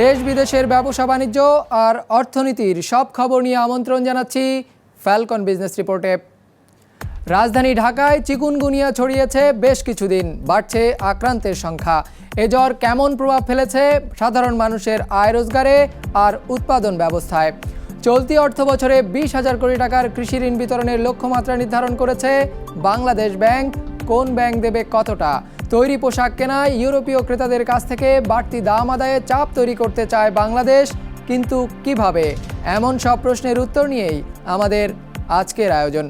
দেশ বিদেশের ব্যবসা বাণিজ্য আর অর্থনীতির সব খবর নিয়ে আমন্ত্রণ জানাচ্ছি ফ্যালকন বিজনেস রিপোর্টে রাজধানী ঢাকায় চিকুনগুনিয়া ছড়িয়েছে বেশ কিছুদিন, বাড়ছে আক্রান্তের সংখ্যা। এ জ্বর কেমন প্রভাব ফেলেছে সাধারণ মানুষের আয় রোজগারে আর উৎপাদন ব্যবস্থায়। চলতি অর্থ বছরে বিশ হাজার কোটি টাকার কৃষি ঋণ বিতরণের লক্ষ্যমাত্রা নির্ধারণ করেছে বাংলাদেশ ব্যাংক। কোন ব্যাংক দেবে কতটা? তৈরি পোশাক কেনায় ইউরোপীয় ক্রেতাদের কাছ থেকে বাড়তি দাম আদায়ে চাপ তৈরি করতে চায় বাংলাদেশ, কিন্তু কীভাবে? এমন সব প্রশ্নের উত্তর নিয়েই আমাদের আজকের আয়োজন।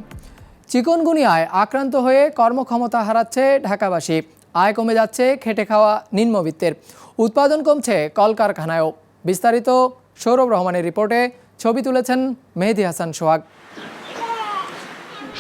চিকনগুনিয়ায় আক্রান্ত হয়ে কর্মক্ষমতা হারাচ্ছে ঢাকাবাসী। আয় কমে যাচ্ছে খেটে খাওয়া নিম্নবিত্তের। উৎপাদন কমছে কলকারখানায়ও। বিস্তারিত সৌরভ রহমানের রিপোর্টে ছবি তুলেছেন মেহেদি হাসান সোহাগ।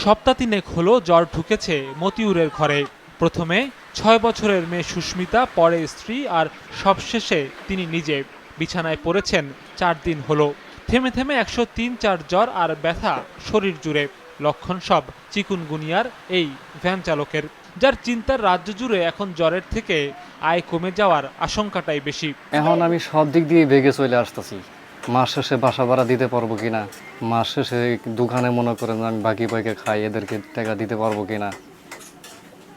সপ্তাহ তিনেক হলো জ্বর ঢুকেছে মতিউরের ঘরে। প্রথমে ছয় বছরের মেয়ে সুস্মিতা, পরে স্ত্রী, আর সবশেষে তিনি নিজে। বিছানায় পড়েছেন, চার দিন হলো। থেমে থেমে একশো তিন চার জ্বর আর ব্যথা শরীর জুড়ে। লক্ষণ সব চিকুনগুনিয়ার এই ভ্যান চালকের। যার চিন্তার রাজ্য জুড়ে এখন জ্বরের থেকে আয় কমে যাওয়ার আশঙ্কাটাই বেশি। এখন আমি সব দিক দিয়ে বেগে চলে আসতেছি। মাস শেষে বাসা ভাড়া দিতে পারব কিনা? মাস শেষে দোকানে মনে করেন আমি বাকি পাইকে খাই, এদেরকে টাকা দিতে পারব কিনা?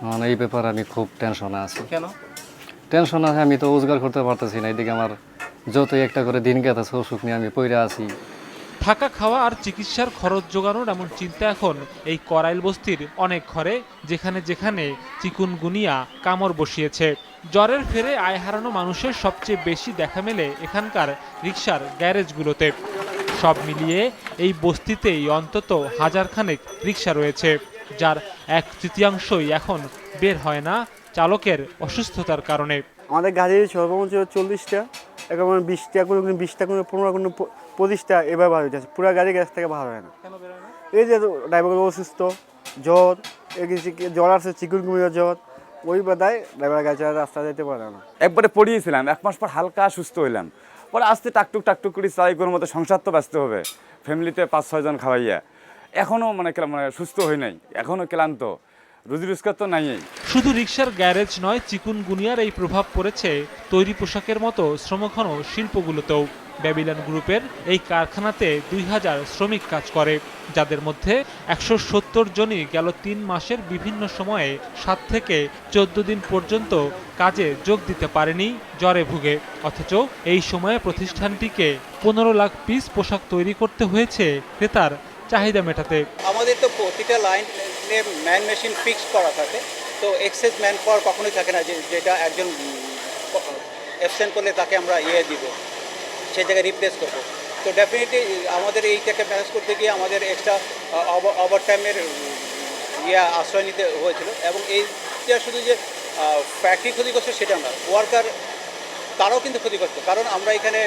মানে এই ব্যাপারে আমি খুব টেনশনে আছি। কেন? টেনশন আছে আমি তো রোজগার করতে পারতেছি না এদিকে আমার যতই একটা করে দিন গেছে অসুখ নিয়ে আমি পইরা আছি। থাকা খাওয়া আর চিকিৎসার খরচ জোগানোর এমন চিন্তা এখন এই করাইল বস্তির অনেক ঘরে যেখানে যেখানে চিকুনগুনিয়া কামড় বসিয়েছে। জ্বরের ফেরে আয় হারানো মানুষের সবচেয়ে বেশি দেখা মেলে এখানকার রিক্সার গ্যারেজগুলোতে। সব মিলিয়ে এই বস্তিতেই অন্তত হাজারখানেক রিক্সা রয়েছে যার এক তৃতীয়াংশই এখন বের হয় না চালকের অসুস্থতার কারণে। আমাদের গাড়ির সর্বোচ্চ চল্লিশটা এখন বিশটা কোনো কোনো বিশটা কোনো পনেরো কোনো পঁচিশটা এবার বার হয়ে যাচ্ছে পুরো গাড়ি গ্যাস থেকে বার হয় না। এই যে ড্রাইভারগুলো অসুস্থ জ্বর এই জ্বর আসছে চিকুন কুমির জ্বর ওই বাদায় ড্রাইভার গাড়ি চালা রাস্তা যেতে পারে না। একবারে পড়িয়েছিলাম এক মাস পর হালকা সুস্থ হইলাম। পরে আস্তে টাকটুক টাকটুক করে চাই কোনো মতো সংসার তো ব্যস্ত হবে। ফ্যামিলিতে পাঁচ ছয়জন খাওয়াইয়া। এখনও মানে মানে সুস্থ হই নাই এখনও ক্লান্ত। রুজি রোজগার তো নাই শুধু রিক্সার গ্যারেজ নয় চিকুনগুনিয়ার এই প্রভাব পড়েছে তৈরি পোশাকের মতো শ্রমঘন শিল্পগুলোতেও। ব্যাবিলন গ্রুপের এই কারখানাতে দুই হাজার শ্রমিক কাজ করে, যাদের মধ্যে একশো সত্তর জনই গেল তিন মাসের বিভিন্ন সময়ে সাত থেকে চোদ্দ দিন পর্যন্ত কাজে যোগ দিতে পারেনি জ্বরে ভুগে। অথচ এই সময়ে প্রতিষ্ঠানটিকে পনেরো লাখ পিস পোশাক তৈরি করতে হয়েছে, ক্রেতার চাহিদা মেটাতে। আমাদের তো প্রতিটা লাইনে ম্যান মেশিন ফিক্স করা থাকে। তো এক্সেস ম্যান পাওয়ার কখনোই থাকে না যেটা একজন অ্যাবসেন্ট করলে তাকে আমরা ইয়ে দিব সেই জায়গায় রিপ্লেস করব। তো ডেফিনেটলি আমাদের এইটাকে ম্যানেজ করতে গিয়ে আমাদের এক্সট্রা ওভার টাইমের ইয়ে আশ্রয় নিতে হয়েছিল। এবং এইটা শুধু যে ফ্যাক্টরি ক্ষতি করছে সেটা না ওয়ার্কার তারাও কিন্তু ক্ষতিগ্রস্ত। কারণ আমরা এখানে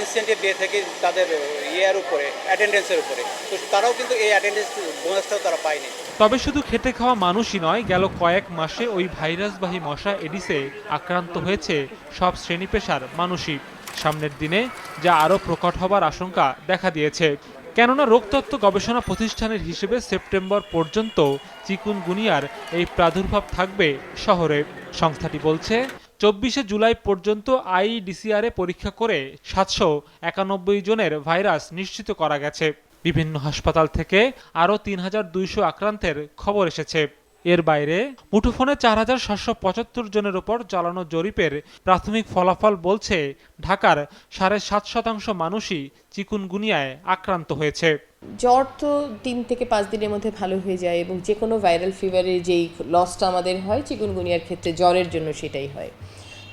ইনসেন্টিভ দিয়ে থাকি তাদের ইয়ের উপরে অ্যাটেন্ডেন্সের উপরে। তো তারাও কিন্তু এই অ্যাটেন্ডেন্স বোনাসটাও তারা পায়নি। তবে শুধু খেতে খাওয়া মানুষই নয়, গেল কয়েক মাসে ওই ভাইরাসবাহী মশা এডিসে আক্রান্ত হয়েছে সব শ্রেণি পেশার মানুষই। সামনের দিনে যা আরও প্রকট হবার আশঙ্কা দেখা দিয়েছে। কেননা রোগতত্ত্ব গবেষণা প্রতিষ্ঠানের হিসেবে সেপ্টেম্বর পর্যন্ত চিকুনগুনিয়ার এই প্রাদুর্ভাব থাকবে শহরে। সংস্থাটি বলছে চব্বিশে জুলাই পর্যন্ত আইডিসিআরে পরীক্ষা করে সাতশো একানব্বই জনের ভাইরাস নিশ্চিত করা গেছে। বিভিন্ন হাসপাতাল থেকে আরও তিন হাজার দুইশো আক্রান্তের খবর এসেছে। এর বাইরে মুঠোফোনে চার হাজার সাতশো পঁচাত্তর জনের ওপর চালানো জরিপের প্রাথমিক ফলাফল বলছে, ঢাকার সাড়ে সাত শতাংশ মানুষই চিকুনগুনিয়ায় আক্রান্ত হয়েছে। জ্বর তো তিন থেকে পাঁচ দিনের মধ্যে ভালো হয়ে যায় এবং যে কোনো ভাইরাল ফিভারের যেই লসটা আমাদের হয়, চিকুনগুনিয়ার ক্ষেত্রে জ্বরের জন্য সেটাই হয়।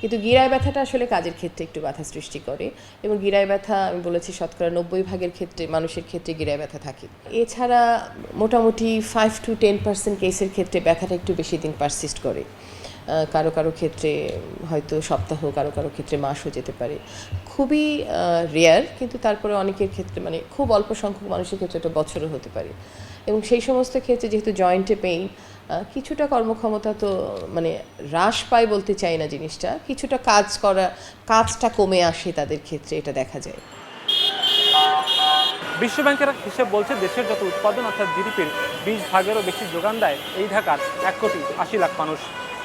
কিন্তু গিরায় ব্যথাটা আসলে কাজের ক্ষেত্রে একটু বাধা সৃষ্টি করে এবং গিরায় ব্যথা, আমি বলেছি শতকরা নব্বই ভাগের ক্ষেত্রে, মানুষের ক্ষেত্রে গিরায় ব্যথা থাকে। এছাড়া মোটামুটি ফাইভ টু টেন পার্সেন্ট কেসের ক্ষেত্রে ব্যথাটা একটু বেশি দিন পারসিস্ট করে। কারও কারও ক্ষেত্রে, হয়তো সপ্তাহ, কারও কারও ক্ষেত্রে মাসও যেতে পারে। খুবই রেয়ার কিন্তু তারপরে অনেকের ক্ষেত্রে মানে খুব অল্প সংখ্যক মানুষের ক্ষেত্রে এটা বছরও হতে পারে। এবং সেই সমস্ত ক্ষেত্রে যেহেতু জয়েন্টে পেইন কিছুটা কর্মক্ষমতা তো মানে হ্রাস পায় বলতে চাই না জিনিসটা, কিছুটা কাজ করা, কাজটা কমে আসে তাদের ক্ষেত্রে এটা দেখা যায়। বিশ্বব্যাংকের হিসেব বলছে দেশের যত উৎপাদন, অর্থাৎ জিডিপির বিশ ভাগেরও বেশি যোগান দেয় এই ঢাকার এক কোটি আশি লাখ মানুষ।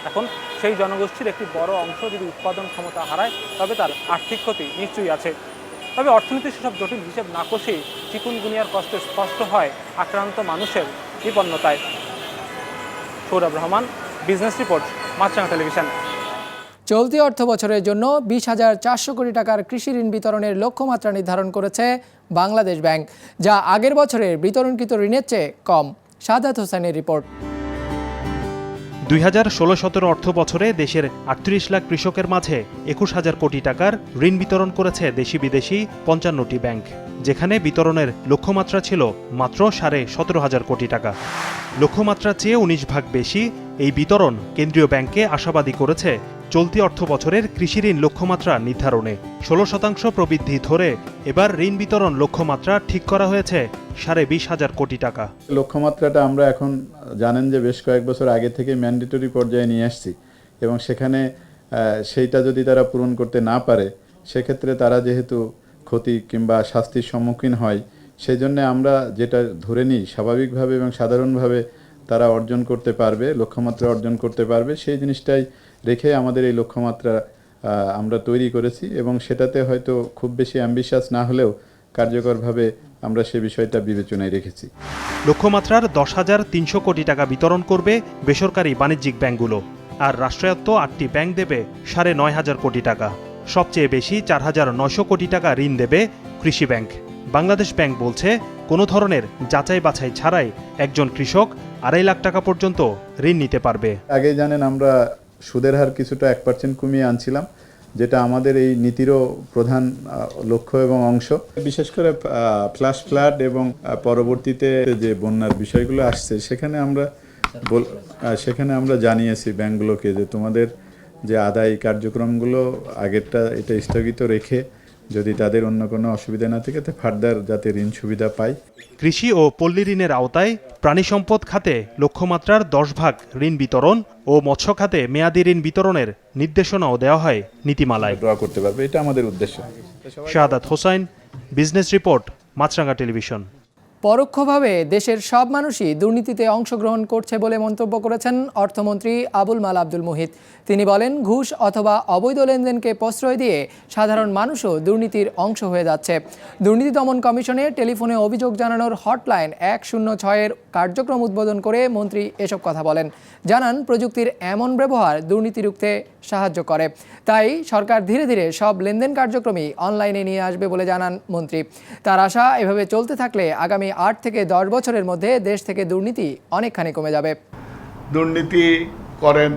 এখন সেই জনগোষ্ঠীর একটি বড় অংশ যদি উৎপাদন ক্ষমতা হারায়, তবে তার আর্থিক ক্ষতি নিশ্চয়ই আছে। তবে অর্থনীতির সেসব জটিল হিসেব না কষেই চিকুনগুনিয়ার কষ্ট স্পষ্ট হয় আক্রান্ত মানুষের বিপন্নতায় Sourav Rahman, business report, Maasranga television. চলতি অর্থ বছরের জন্য বিশ হাজার চারশো কোটি টাকার কৃষি ঋণ বিতরণের লক্ষ্যমাত্রা নির্ধারণ করেছে বাংলাদেশ ব্যাংক, যা আগের বছরের বিতরণকৃত ঋণের চেয়ে কম। সাদাত হোসেনের রিপোর্ট। দুই হাজার ষোলো সতেরো অর্থ বছরে দেশের আটত্রিশ লাখ কৃষকের মাঝে একুশ হাজার কোটি টাকার ঋণ বিতরণ করেছে দেশি বিদেশি পঞ্চান্নটি ব্যাংক, যেখানে বিতরণের লক্ষ্যমাত্রা ছিল মাত্র সাড়ে সতেরো হাজার কোটি টাকা। লক্ষ্যমাত্রার চেয়ে উনিশ ভাগ বেশি এই বিতরণ কেন্দ্রীয় ব্যাংকে আশাবাদী করেছে চলতি অর্থ বছরের কৃষি ঋণ লক্ষ্যমাত্রা নির্ধারণে ষোলো শতাংশ প্রবৃদ্ধি ধরে এবার ঋণ বিতরণ লক্ষ্যমাত্রা ঠিক করা হয়েছে সাড়ে বিশ হাজার কোটি টাকা। লক্ষ্যমাত্রাটা আমরা এখন জানেন যে বেশ কয়েক বছর আগে থেকে ম্যান্ডেটরি পর্যায়ে নিয়ে আসছি এবং সেখানে সেইটা যদি তারা পূরণ করতে না পারে, সেক্ষেত্রে তারা যেহেতু ক্ষতি কিংবা শাস্তির সম্মুখীন হয় সেই জন্য আমরা যেটা ধরে নিই, স্বাভাবিকভাবে এবং সাধারণভাবে তারা অর্জন করতে পারবে, লক্ষ্যমাত্রা অর্জন করতে পারবে, সেই জিনিসটাই রেখে আমাদের এই লক্ষ্যমাত্রা আমরা তৈরি করেছি এবং সেটাতে হয়তো খুব বেশি অ্যাম্বিশাস না হলেও কার্যকরভাবে আমরা সে বিষয়টা বিবেচনায় রেখেছি। লক্ষ্যমাত্রার দশ হাজার তিনশো কোটি টাকা বিতরণ করবে বেসরকারি বাণিজ্যিক ব্যাংকগুলো আর রাষ্ট্রায়ত্ত আটটি ব্যাংক দেবে সাড়ে নয় হাজার কোটি টাকা। সবচেয়ে বেশি চার হাজার নয়শো কোটি টাকা ঋণ দেবে কৃষি ব্যাংক বাংলাদেশ ব্যাংক বলছে কোনো ধরনের যাচাই বাছাই ছাড়াই একজন কৃষক আড়াই লাখ টাকা পর্যন্ত ঋণ নিতে পারবে। আগে জানেন আমরা সুদের হার কিছুটা এক পার্সেন্ট কমিয়ে আনছিলাম, যেটা আমাদের এই নীতিরও প্রধান লক্ষ্য এবং অংশ। বিশেষ করে ফ্ল্যাশ ফ্লাড এবং পরবর্তীতে যে বন্যার বিষয়গুলো আসছে, সেখানে আমরা সেখানে আমরা জানিয়েছি ব্যাংকগুলোকে যে তোমাদের যে আদায় কার্যক্রমগুলো আগেরটা এটা স্থগিত রেখে যদি তাদের অন্য কোনো অসুবিধা না থাকে তো ফার্দার যাতে ঋণ সুবিধা পায়। কৃষি ও পল্লী ঋণের আওতায় প্রাণী সম্পদ খাতে লক্ষ্যমাত্রার দশ ভাগ ঋণ বিতরণ ও মৎস্য খাতে মেয়াদি ঋণ বিতরণের নির্দেশনাও দেওয়া হয় নীতিমালায়। ড্র করতে পারবে এটা আমাদের উদ্দেশ্য। Shahadat Hossain business report Maasranga television. পরোক্ষভাবে দেশের সব মানুষই দুর্নীতিতে অংশগ্রহণ করছে বলে মন্তব্য করেছেন অর্থমন্ত্রী আবুল মাল আব্দুল মুহিত। তিনি বলেন, ঘুষ অথবা অবৈধ লেনদেনকে প্রশ্রয় দিয়ে সাধারণ মানুষও দুর্নীতির অংশ হয়ে যাচ্ছে। দুর্নীতি দমন কমিশনে টেলিফোনে অভিযোগ জানানোর হটলাইন এক শূন্য ছয়ের কার্যক্রম উদ্বোধন করে মন্ত্রী এসব কথা বলেন। জানান, প্রযুক্তির এমন ব্যবহার দুর্নীতি রুখতে সাহায্য করে। তাই সরকার ধীরে ধীরে সব লেনদেন কার্যক্রমই অনলাইনে নিয়ে আসবে বলে জানান মন্ত্রী। তার আশা, এভাবে চলতে থাকলে আগামী আট থেকে দশ বছরের মধ্যে দেশ থেকে দুর্নীতি অনেকখানি কমে যাবে। দুর্নীতি করেন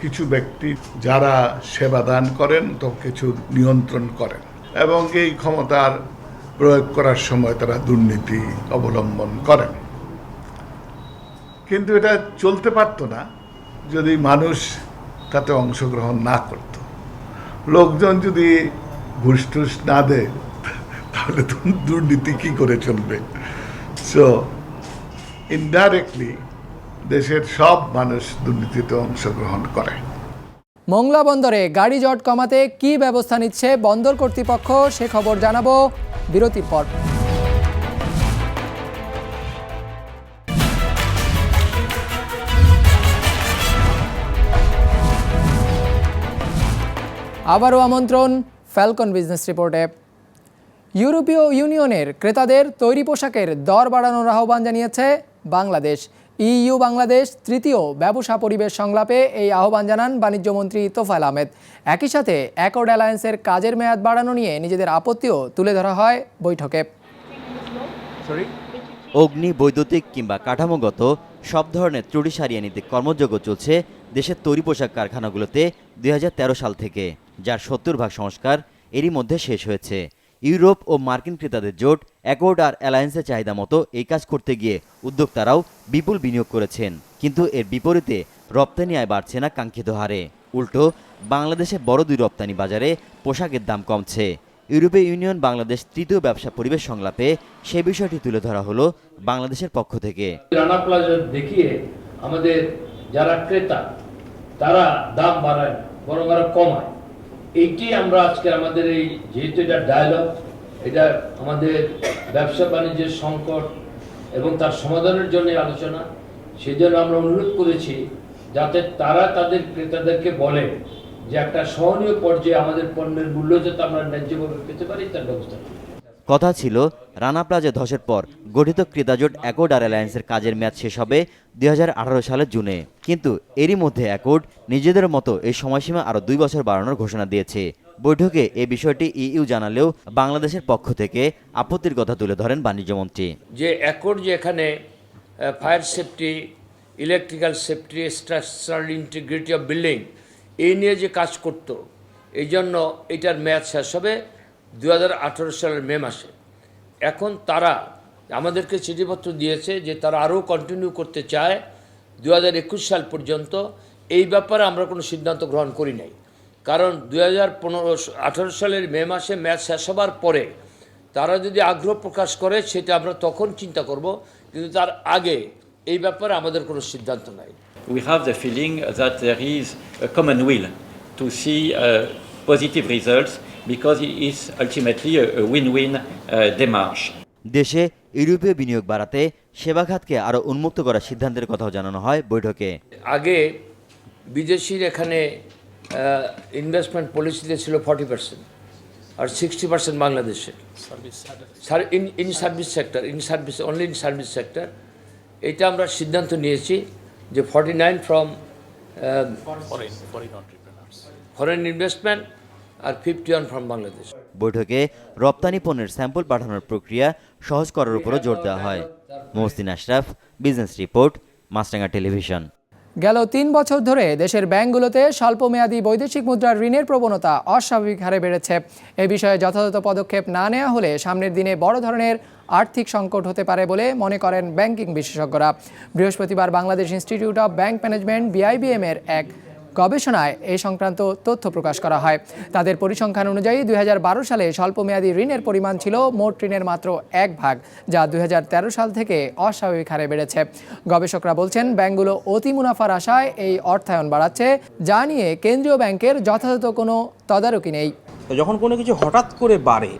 কিছু ব্যক্তি যারা সেবা দান করেন তো কিছু নিয়ন্ত্রণ করেন এবং এই ক্ষমতার প্রয়োগ করার সময় তারা দুর্নীতি অবলম্বন করেন। কিন্তু এটা চলতে পারতো না, যদি মানুষ তাতে অংশগ্রহণ না করত। লোকজন যদি ঘুষ টুস না দেয়, তাহলে দুর্নীতি কি করে চলবে? সো ইনডাইরেক্টলি দেশের সব মানুষ দুর্নীতিতে অংশগ্রহণ করে। মংলা বন্দরে গাড়ি জট কমাতে কী ব্যবস্থা নিচ্ছে বন্দর কর্তৃপক্ষ, সে খবর জানাব বিরতির পর। আবারও আমন্ত্রণ ফ্যালকন বিজনেস রিপোর্টে। ইউরোপীয় ইউনিয়নের ক্রেতাদের তৈরি পোশাকের দর বাড়ানোর আহ্বান জানিয়েছে বাংলাদেশ। ইইউ বাংলাদেশ তৃতীয় ব্যবসা পরিবেশ সংলাপে এই আহ্বান জানান বাণিজ্যমন্ত্রী তোফাল আহমেদ। একই সাথে অ্যাকর্ড অ্যালায়েন্সের কাজের মেয়াদ বাড়ানো নিয়ে নিজেদের আপত্তিও তুলে ধরা হয় বৈঠকে। অগ্নি, বৈদ্যুতিক কিংবা কাঠামোগত সব ধরনের ত্রুটি সারিয়ে নিতে কর্মযোগ্য চলছে দেশের তৈরি পোশাক কারখানাগুলোতে দুই হাজার তেরো সাল থেকে, যার সত্তর ভাগ সংস্কার এরই মধ্যে শেষ হয়েছে। ইউরোপ ও মার্কিন ক্রেতাদের জোট অ্যাকর্ড আর অ্যালায়েন্সের চাহিদা মতো এই কাজ করতে গিয়ে উদ্যোক্তারাও বিপুল বিনিয়োগ করেছেন। কিন্তু এর বিপরীতে রপ্তানি আয় বাড়ছে না কাঙ্ক্ষিত হারে। উল্টো, বাংলাদেশে বড় দুই রপ্তানি বাজারে পোশাকের দাম কমছে। ইউরোপীয় ইউনিয়ন বাংলাদেশ তৃতীয় ব্যবসা পরিবেশ সংলাপে সে বিষয়টি তুলে ধরা হলো বাংলাদেশের পক্ষ থেকে। রানা প্লাজা দেখিয়ে আমাদের যারা ক্রেতা, তারা দাম বাড়ায়, বরং আরও কমায়। এইটি আমরা আজকে আমাদের এই, যেহেতু এটা ডায়লগ এটা আমাদের ব্যবসা বাণিজ্যের সংকট এবং তার সমাধানের জন্য আলোচনা সেই জন্য আমরা অনুরোধ করেছি যাতে তারা তাদের ক্রেতাদেরকে বলে যে একটা সহনীয় পর্যায়ে আমাদের পণ্যের মূল্য যাতে আমরা ন্যায্যভাবে পেতে পারি, তার ব্যবস্থা। কথা ছিল, রানা প্লাজা ধসের পর গঠিত ক্রেতাজোট অ্যাকর্ড আর অ্যালায়েন্সের কাজের মেয়াদ শেষ হবে দু হাজার আঠারো সালের জুনে। কিন্তু এরই মধ্যে অ্যাকর্ড নিজেদের মতো এই সময়সীমা আরও দুই বছর বাড়ানোর ঘোষণা দিয়েছে। বৈঠকে এ বিষয়টি ইইউ জানালেও বাংলাদেশের পক্ষ থেকে আপত্তির কথা তুলে ধরেন বাণিজ্যমন্ত্রী। যে অ্যাকর্ড যে এখানে fire safety electrical safety structural integrity of building এই নিয়ে যে কাজ করত, এই জন্য এটার মেয়াদ শেষ হবে। দু হাজার আঠারো সালের মে মাসে। এখন তারা আমাদেরকে চিঠিপত্র দিয়েছে যে তারা আরও কন্টিনিউ করতে চায় দু হাজার একুশ সাল পর্যন্ত। এই ব্যাপারে আমরা কোনো সিদ্ধান্ত গ্রহণ করি নাই। কারণ দু হাজার সালের মে মাসে ম্যাচ শেষ হবার পরে তারা যদি আগ্রহ প্রকাশ করে সেটা আমরা তখন চিন্তা করব কিন্তু তার আগে এই ব্যাপারে আমাদের কোনো সিদ্ধান্ত নাই। The feeling that there is a common will to see uh, positive results because it is ultimately a, win-win uh, démarche. দেশে ইউরোপীয় বিনিয়োগ বাড়াতে সেবা খাতকে আরও উন্মুক্ত করার সিদ্ধান্তের কথাও জানানো হয় বৈঠকে। আগে বিদেশির এখানে ইনভেস্টমেন্ট পলিসিতে ছিল ফর্টি পার্সেন্ট আর সিক্সটি পার্সেন্ট বাংলাদেশের। In in service sector in service only in service sector এটা আমরা সিদ্ধান্ত নিয়েছি যে forty nine from foreign investment R fifty one from Bangladesh বৈঠকে রপ্তানি পণ্যের স্যাম্পল পাঠানোর প্রক্রিয়া সহজ করার উপরও জোর দেওয়া হয়। Mohsin Ashraf business report Maasranga television গেল তিন বছর ধরে দেশের ব্যাংকগুলোতে স্বল্পমেয়াদী বৈদেশিক মুদ্রার ঋণের প্রবণতা অস্বাভাবিক হারে বেড়েছে। এ বিষয়ে যথাযথ পদক্ষেপ না নেওয়া হলে সামনের দিনে বড় ধরনের আর্থিক সংকট হতে পারে বলে মনে করেন ব্যাংকিং বিশেষজ্ঞরা। বৃহস্পতিবার Bangladesh institute of bank management BIBM এর এক গবেষণায় এ সংক্রান্ত তথ্য প্রকাশ করা হয়। তাদের পরিসংখ্যান অনুযায়ী দুই হাজার বারো সালে স্বল্পমেয়াদী ঋণের পরিমাণ ছিল মোট ঋণের মাত্র এক ভাগ, যা দুই হাজার তেরো সাল থেকে অস্বাভাবিক হারে বেড়েছে। গবেষকরা বলছেন, ব্যাংকগুলো অতি মুনাফার আশায় এই অর্থায়ন বাড়াচ্ছে, যা নিয়ে কেন্দ্রীয় ব্যাংকের যথাযথ কোনো তদারকি নেই। যখন কোনো কিছু হঠাৎ করে বাড়ে,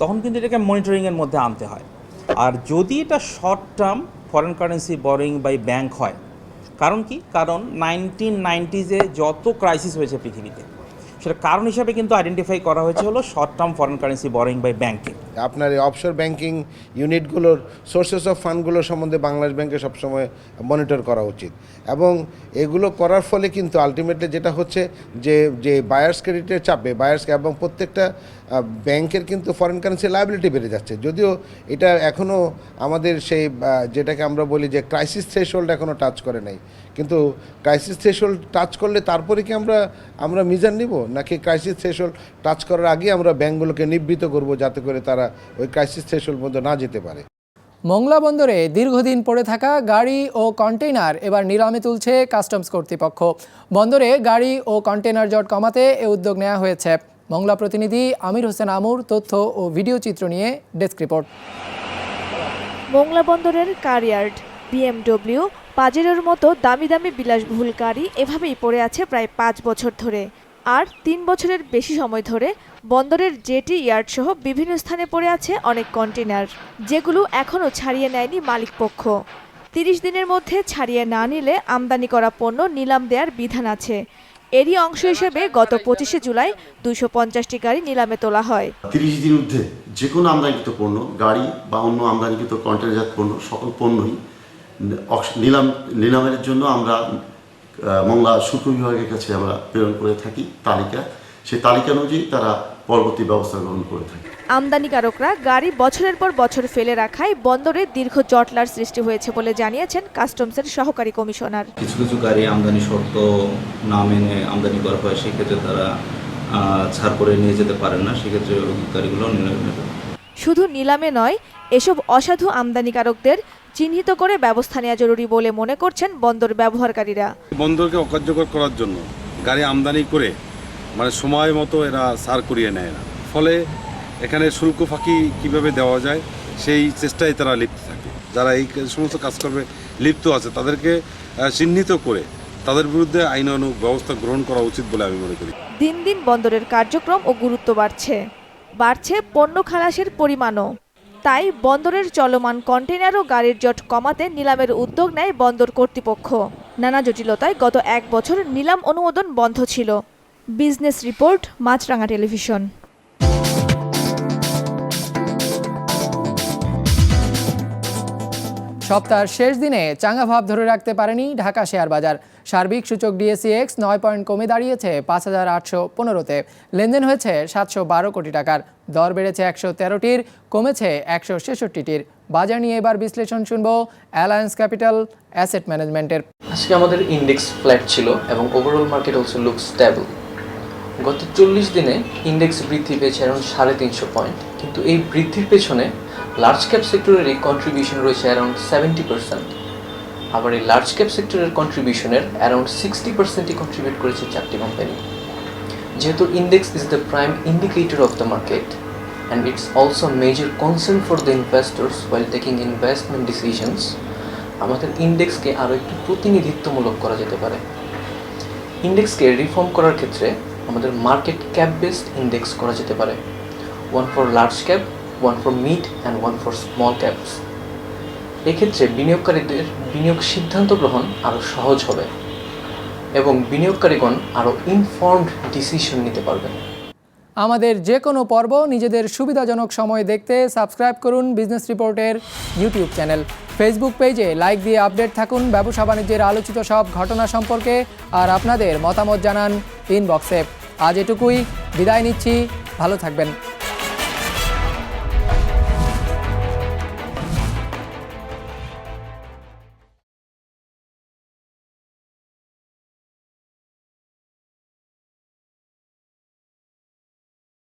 তখন কিন্তু এটাকে মনিটরিংয়ের মধ্যে আনতে হয়। আর যদি এটা short term foreign currency borrowing by bank হয় কারণ কি? কারণ নাইনটিন নাইনটিজে যত ক্রাইসিস হয়েছে পৃথিবীতে, সেটা কারণ হিসাবে কিন্তু আইডেন্টিফাই করা হয়েছে হলো short term foreign currency borrowing by ব্যাংকে আপনার এই অফশোর ব্যাংকিং ইউনিটগুলোর সোর্সেস অফ ফান্ডগুলো সম্বন্ধে বাংলাদেশ ব্যাংকে সবসময় মনিটর করা উচিত। এবং এগুলো করার ফলে কিন্তু আলটিমেটলি যেটা হচ্ছে যে যে বায়ার্স ক্রেডিটের চাপে বায়ার্স এবং প্রত্যেকটা ব্যাংকের কিন্তু ফরেন কারেন্সি লায়াবিলিটি বেড়ে যাচ্ছে। যদিও এটা এখনও আমাদের সেই যেটাকে আমরা বলি যে ক্রাইসিস থ্রেশহোল্ড এখনও টাচ করে নাই। কিন্তু ক্রাইসিস থ্রেশহোল্ড টাচ করলে তারপরে কি আমরা আমরা মিজান নিব? নাকি ক্রাইসিস থ্রেশহোল্ড টাচ করার আগে আমরা ব্যাংকগুলোকে নিবৃত করব যাতে করে তারা ওই ক্রাইসিস থ্রেশহোল্ড মধ্যে না যেতে পারে? মংলা বন্দরে দীর্ঘদিন পড়ে থাকা গাড়ি ও কন্টেইনার এবার নিলামে তুলছে কাস্টমস কর্তৃপক্ষ। বন্দরে গাড়ি ও কন্টেইনার জট কমাতে এ উদ্যোগ নেওয়া হয়েছে। মংলা প্রতিনিধি আমির হোসেন আমুর তথ্য ও ভিডিও চিত্র নিয়ে ডেস্ক রিপোর্ট। মোংলা বন্দরের কারিয়ার্ড, বিএমডব্লিউ, পাজেরোর মতো দামি দামি বিলাসবহুল গাড়ি এভাবেই পড়ে আছে প্রায় পাঁচ বছর ধরে। আর তিন বছরের বেশি সময় ধরে বন্দরের জেটি ইয়ার্ড সহ বিভিন্ন স্থানে পড়ে আছে অনেক কন্টেনার যেগুলো এখনও ছাড়িয়ে নেয়নি মালিকপক্ষ। তিরিশ দিনের মধ্যে ছাড়িয়ে না নিলে আমদানি করা পণ্য নিলাম দেওয়ার বিধান আছে। এরই অংশ হিসেবে গত পঁচিশে জুলাই দুইশো পঞ্চাশটি গাড়ি নিলামে তোলা হয়। তিরিশ দিন ঊর্ধ্বে যে কোনো আমদানিকৃত পণ্য, গাড়ি বা অন্য আমদানিকৃত কন্টেনারজাত পণ্য, সকল পণ্যই নিলাম, নিলামের জন্য আমরা মংলা শুল্ক বিভাগের কাছে আমরা প্রেরণ করে থাকি, তালিকা। সেই তালিকা অনুযায়ী তারা পরবর্তী ব্যবস্থা গ্রহণ করে থাকে। আমদানিকারকরা গাড়ি বছরের পর বছর ফেলে রাখায় বন্দরে দীর্ঘ জটলার সৃষ্টি হয়েছে বলে জানিয়েছেন কাস্টমসের সহকারী কমিশনার। কিছু কিছু গাড়ি আমদানি শর্ত না মেনে আমদানি করা হয় সেক্ষেত্রে তারা ছাড় করে নিয়ে যেতে পারেন না সেক্ষেত্রে গাড়িগুলো নিলামে নেবে। শুধু নিলামে নয় এসব অসাধু আমদানিকারকদের চিহ্নিত করে ব্যবস্থা নেওয়া জরুরি বলে মনে করছেন বন্দর ব্যবহারকারীরা। বন্দরকে অকার্যকর করার জন্য গাড়ি আমদানি করে মানে সময় মতো এরা সার করিয়ে নেয় না। ফলে এখানে শুল্ক ফাঁকি কীভাবে দেওয়া যায়, সেই চেষ্টায় তারা লিপ্ত থাকে। যারা এই সমস্ত কাজকর্মে লিপ্ত আছে, তাদেরকে চিহ্নিত করে তাদের বিরুদ্ধে আইনানুগ ব্যবস্থা গ্রহণ করা উচিত বলে আমি মনে করি। দিন দিন বন্দরের কার্যক্রম ও গুরুত্ব বাড়ছে। বাড়ছে পণ্য খালাসের পরিমাণও। তাই বন্দরের চলমান কন্টেনার ও গাড়ির জট কমাতে নিলামের উদ্যোগ নেয় বন্দর কর্তৃপক্ষ। নানা জটিলতায় গত এক বছর নিলাম অনুমোদন বন্ধ ছিল। Business report, Maasranga television. সপ্তাহের শেষ দিনে চাঙ্গা ভাব ধরে রাখতে পারেনি ঢাকা শেয়ার বাজার। সার্বিক সূচক ডিএসিএক্স নয় পয়েন্ট কমে দাঁড়িয়েছে পাঁচ হাজার আটশো পনেরোতে। লেনদেন হয়েছে সাতশো বারো কোটি টাকার। দর বেড়েছে একশো তেরোটির, কমেছে একশো ছেষট্টিটির। বাজার নিয়ে এবার বিশ্লেষণ শুনব অ্যালায়েন্স ক্যাপিটাল অ্যাসেট ম্যানেজমেন্টের। আজকে আমাদের ইন্ডেক্স ফ্ল্যাট ছিল এবং overall market also look stable গত চল্লিশ দিনে ইন্ডেক্স বৃদ্ধি পেয়েছে অ্যারাউন্ড সাড়ে তিনশো পয়েন্ট। কিন্তু এই বৃদ্ধির পেছনে লার্জ ক্যাপ সেক্টরেরই কন্ট্রিবিউশন রয়েছে অ্যারাউন্ড সেভেন্টি পার্সেন্ট আবার এই লার্জ ক্যাপ সেক্টরের কন্ট্রিবিউশনের অ্যারাউন্ড সিক্সটি পার্সেন্টই কন্ট্রিবিউট করেছে চারটি কোম্পানি যেহেতু index is the prime indicator of the market and it's also major concern for the investors while taking investment decisions আমাদের ইন্ডেক্সকে আরও একটু প্রতিনিধিত্বমূলক করা যেতে পারে। ইন্ডেক্সকে রিফর্ম করার ক্ষেত্রে আমাদের মার্কেট ক্যাপ বেসড ইন্ডেক্স করা যেতে পারে। One for large cap one for mid and one for small caps এক্ষেত্রে বিনিয়োগকারীদের বিনিয়োগ সিদ্ধান্ত গ্রহণ আরও সহজ হবে এবং বিনিয়োগকারীগণ আরও ইনফর্মড ডিসিশন নিতে পারবেন। আমাদের যে কোনো পর্ব নিজেদের সুবিধাজনক সময় দেখতে সাবস্ক্রাইব করুন বিজনেস রিপোর্টের ইউটিউব চ্যানেল। ফেসবুক পেজে লাইক দিয়ে আপডেট থাকুন ব্যবসা বাণিজ্যের আলোচিত সব ঘটনা সম্পর্কে আর আপনাদের মতামত জানান ইনবক্সে আজ এটুকুই, বিদায় নিচ্ছি, ভালো থাকবেন।